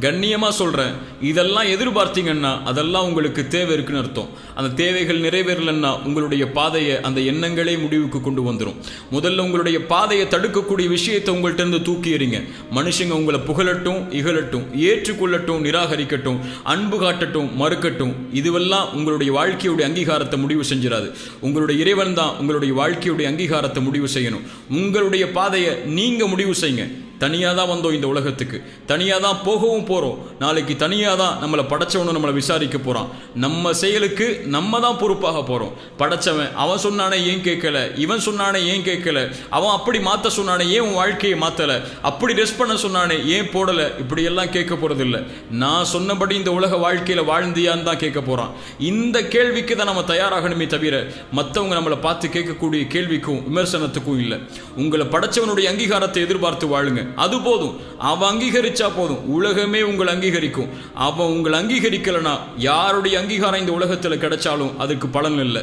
கண்ணியமாக சொல்கிறேன் இதெல்லாம் எதிர்பார்த்தீங்கன்னா அதெல்லாம் உங்களுக்கு தேவை இருக்குன்னு அர்த்தம். அந்த தேவைகள் நிறைவேறலன்னா உங்களுடைய பாதையை அந்த எண்ணங்களே முடிவுக்கு கொண்டு வந்துடும் முதல்ல உங்களுடைய பாதையை தடுக்கக்கூடிய விஷயத்தை உங்கள்ட்ட இருந்து தூக்கி எறிங்க. மனுஷங்க உங்களை புகழட்டும் இகழட்டும் ஏற்றுக்கொள்ளட்டும் நிராகரிக்கட்டும் அன்பு காட்டட்டும் மறுக்கட்டும். இதுவெல்லாம் உங்களுடைய வாழ்க்கையுடைய அங்கீகாரத்தை முடிவு செஞ்சிடாது உங்களுடைய இறைவன் தான் உங்களுடைய வாழ்க்கையுடைய அங்கீகாரத்தை முடிவு செய்யணும். உங்களுடைய பாதையை நீங்கள் முடிவு செய்யுங்க தனியாக தான் வந்தோம் இந்த உலகத்துக்கு. தனியாக தான் போகவும் போகிறோம் நாளைக்கு தனியாக தான் நம்மளை படைச்சவனும் நம்மளை விசாரிக்க போகிறான் நம்ம செயலுக்கு நம்ம தான் பொறுப்பாக போகிறோம் படைச்சவன் அவன் சொன்னானே ஏன் கேட்கல? இவன் சொன்னானே ஏன் கேட்கல? அவன் அப்படி மாற்ற சொன்னானே ஏன் உன் வாழ்க்கையை மாற்றலை அப்படி ரெஸ்ட் பண்ண சொன்னானே ஏன் போடலை? இப்படியெல்லாம் கேட்க போகிறதில்ல நான் சொன்னபடி இந்த உலக வாழ்க்கையில் வாழ்ந்தியான்னு தான் கேட்க போகிறான் இந்த கேள்விக்கு தான் நம்ம தயாராகணுமே தவிர மற்றவங்க நம்மளை பார்த்து கேட்கக்கூடிய கேள்விக்கும் விமர்சனத்துக்கும் இல்லை. உங்களை படைச்சவனுடைய அங்கீகாரத்தை எதிர்பார்த்து வாழுங்க. அது போதும். அவன் அங்கீகரிச்சா போதும். உலகமே உங்களை அங்கீகரிக்கும். அவன் உங்களை அங்கீகரிக்கலைன்னா யாருடைய அங்கீகாரம் இந்த உலகத்தில் கிடைச்சாலும் அதுக்கு பலன் இல்லை.